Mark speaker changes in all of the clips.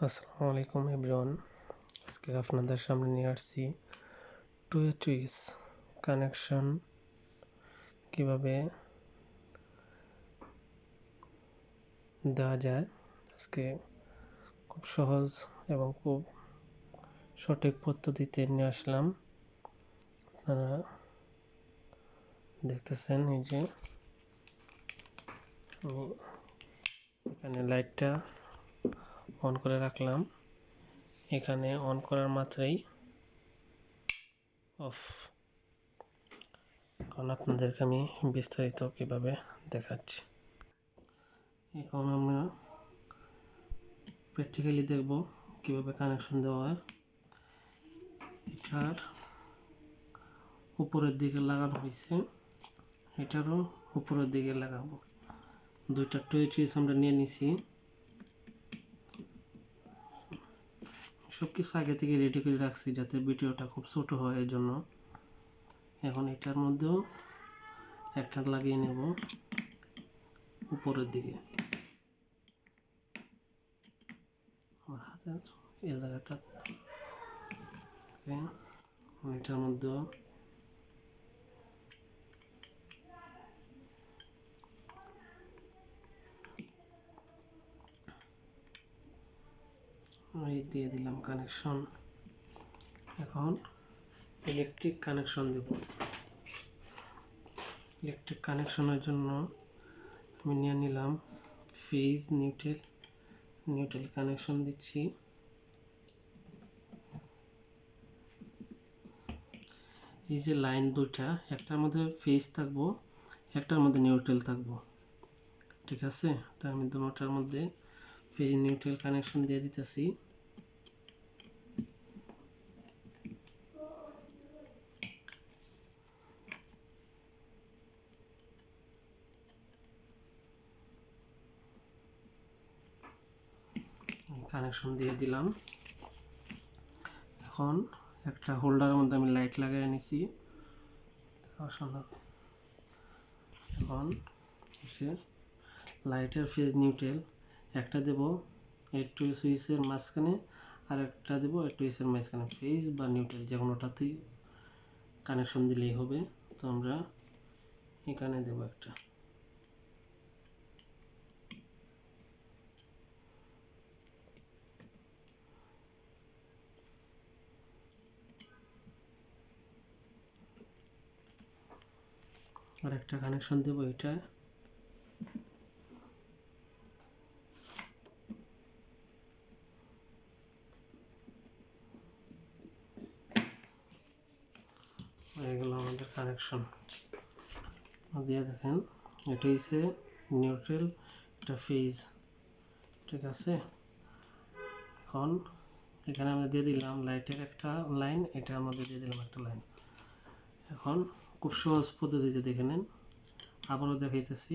Speaker 1: আসসালামু আলাইকুম এভরিওয়ান। আজকে আপনাদের সামনে নিয়ে আসছি টু এ চুইস কানেকশন। কীভাবে দেওয়া যায়? আজকে খুব সহজ এবং খুব সঠিক পদ্ধতিতে নিয়ে আসলাম। আপনারা দেখতেছেন এই যে এখানে লাইটটা অন করে রাখলাম। এখানে অন করার মাত্রাই অফ। এখন আপনাদেরকে আমি বিস্তারিত কীভাবে দেখাচ্ছি। এখন আমরা প্র্যাকটিক্যালি দেখব কীভাবে কানেকশন দেওয়া হয়। এটার উপরের দিকে লাগানো হয়েছে। এটারও উপরের দিকে লাগাবো। দুইটা টুইচ আমরা নিয়ে নিছি। সব কিছু আগে থেকে রেডি করে রাখছি যাতে ভিডিওটা খুব ছোট হয় এর জন্য এখন এটার মধ্যেও একটা লাগিয়ে নেব উপরের দিকে। আমার হাতে এই জায়গাটা। এটার মধ্যেও এই দিয়ে দিলাম কানেকশন এখন ইলেকট্রিক কানেকশন দেব। ইলেকট্রিক কানেকশনের জন্য আমি নিয়ে নিলাম ফেজ নিউট্রেল নিউট্রেল কানেকশন দিচ্ছি। এই যে লাইন দুইটা, একটার মধ্যে ফেজ থাকব, একটার মধ্যে নিউট্রেল থাকব। ঠিক আছে? তো আমি দুটার মধ্যে ফেজ নিউট্রাল কানেকশন দিয়ে দিতেছি। কানেকশন দিয়ে দিলাম। এখন একটা হোল্ডারের মধ্যে আমি লাইট লাগিয়ে নিছি। এখন লাইটের ফেজ নিউট্রাল একটা দেব এই টু সুইচের মাঝখানে আর একটা দেব এই সুইচের মাঝখানে। ফেজ বা নিউট্রাল যে কোনোটাতেই কানেকশন দিলেই হবে। তো আমরা এখানে দেব একটা। আর একটা কানেকশন দেব এটা আমাদের কানেকশন দিয়ে দেখেন, এটা হচ্ছে নিউট্রাল এটা ফেজ ঠিক আছে? এখন এখানে আমরা দিয়ে দিলাম লাইটের একটা লাইন এটা আমাদের দিয়ে দিলাম একটা লাইন এখন খুব সহজ পদ্ধতিতে দেখে নেন। আবারও দেখাইতেছি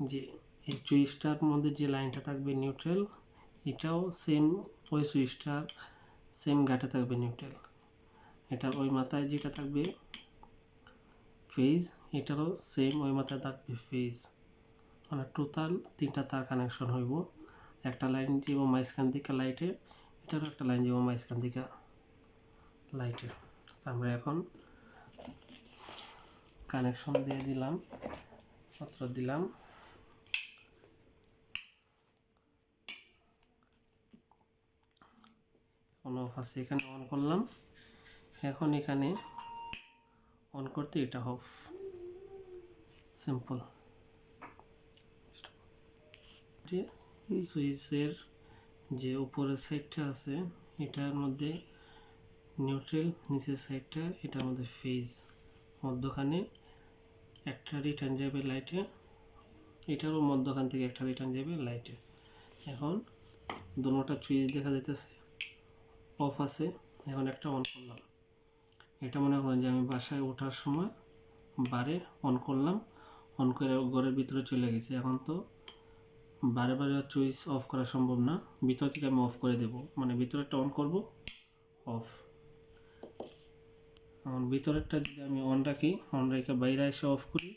Speaker 1: যে এই সুইচটার মধ্যে যে লাইনটা থাকবে নিউট্রাল, এটাও সেম ওই সুইচটার সেম গাটে থাকবে নিউট্রাল। এটার ওই মাথায় যেটা থাকবে ফেজ এটারও সেম ওই মাথায় থাকবে ফেজ মানে টোটাল তিনটা তার কানেকশন হইব। একটা লাইন যাব মাঝখান থেকে লাইটে এটারও একটা লাইন যাব মাঝখান থেকে লাইটে আমরা এখন কানেকশন দিয়ে দিলাম, পত্র দিলাম। আছে এখানে অন করলাম। এখন এখানে অন করতে এটা অফ সিম্পল সুইচের যে উপরের সাইডটা আছে, এটার মধ্যে নিউট্রাল নিচের সাইডটা এটার মধ্যে ফেজ মধ্যখানে একটা রিটার্ন যাবে লাইটে এটারও মধ্যখান থেকে একটা রিটার্ন যাবে লাইটে এখন দুটোটা সুইচ দেখা যাইতেছে অফ আছে, এখন একটা অন করলাম। এটা মনে করেন যে আমি বাসায় ওঠার সময় বারে অন করলাম অন করে ঘরের ভিতরে চলে গেছে। এখন তো বারে বারে চুইস অফ করা সম্ভব না। ভিতর থেকে আমি অফ করে দেব। মানে ভিতরেরটা অন করব অফ এখন ভিতরেরটা যদি আমি অন রাখি অন রেখে বাইরে এসে অফ করি,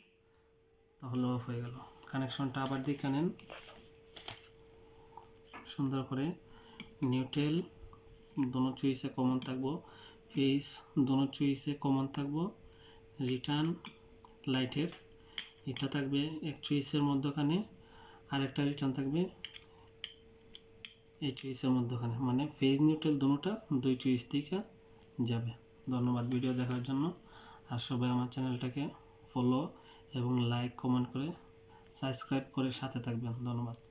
Speaker 1: তাহলে অফ হয়ে গেল। কানেকশনটা আবার দেখে নেন। সুন্দর করে নিউটেল দোনো চুইসে কমন থাকব। ফেস দোনো চুইসে কমন থাকব। রিটার্ন লাইটের এটা থাকবে এক চুইসের মধ্যখানে আর একটা রিটার্ন থাকবে এই চুইসের মধ্যখানে। মানে ফেজ নিউট্রাল দুটোটা দুই চুইস থেকে যাবে। ধন্যবাদ ভিডিও দেখার জন্য। আর সবাই আমার চ্যানেলটাকে ফলো এবং লাইক কমেন্ট করে সাবস্ক্রাইব করে সাথে থাকবেন। ধন্যবাদ।